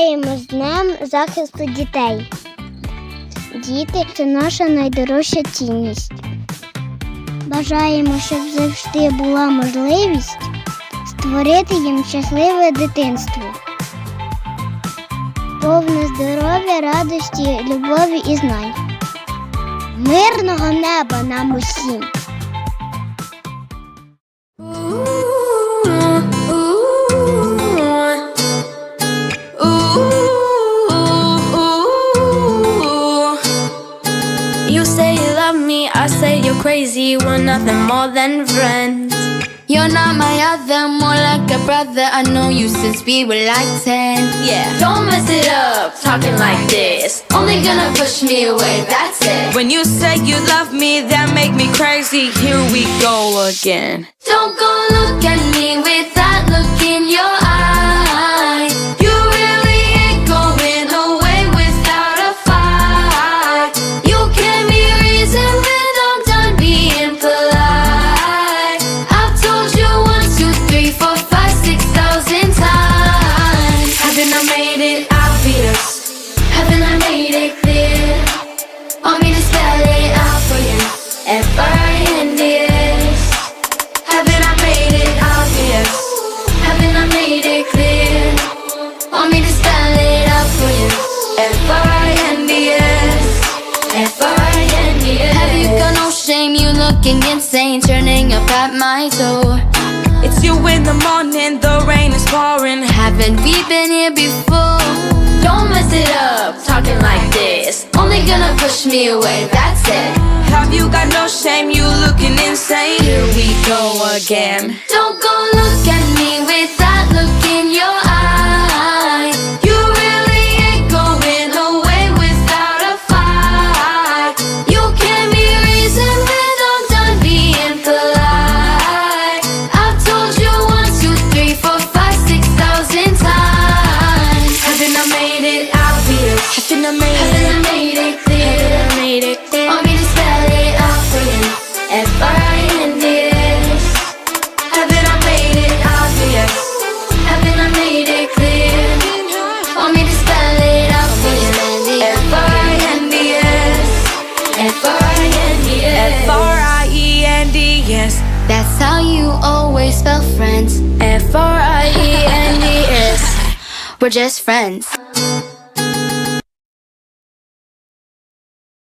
Днем захисту дітей. Діти це наша найдорожча цінність. Бажаємо, щоб завжди була можливість створити їм щасливе дитинство. Повне здоров'я, радості, любові і знань. Мирного неба нам усім! Say love me, I say you're crazy. We're nothing more than friends. You're not my other, more like a brother. I know you since we were like 10. Yeah, don't mess it up, talking like this. Only gonna push me away, that's it. When you say you love me, that make me crazy. Here we go again. Don't go look at me with that look in your looking insane Turning up at my door It's you in the morning, the rain is pouring. Haven't we been here before? Don't mess it up, talking like this. Only gonna push me away, that's it Have you got no shame? You looking insane. Here we go again. It obvious? Haven't I made Haven't it? I made it clear? Haven't I made it clear? Want me to spell it out for you? F-I-N-D-S Haven't I made it obvious? Haven't I made it clear? Want me to spell it out for you? F-I-N-D-S F-I-N-D-S F-R-I-E-N-D-S. That's how you always spell friends F-R-I-E-N-D-S We're just friends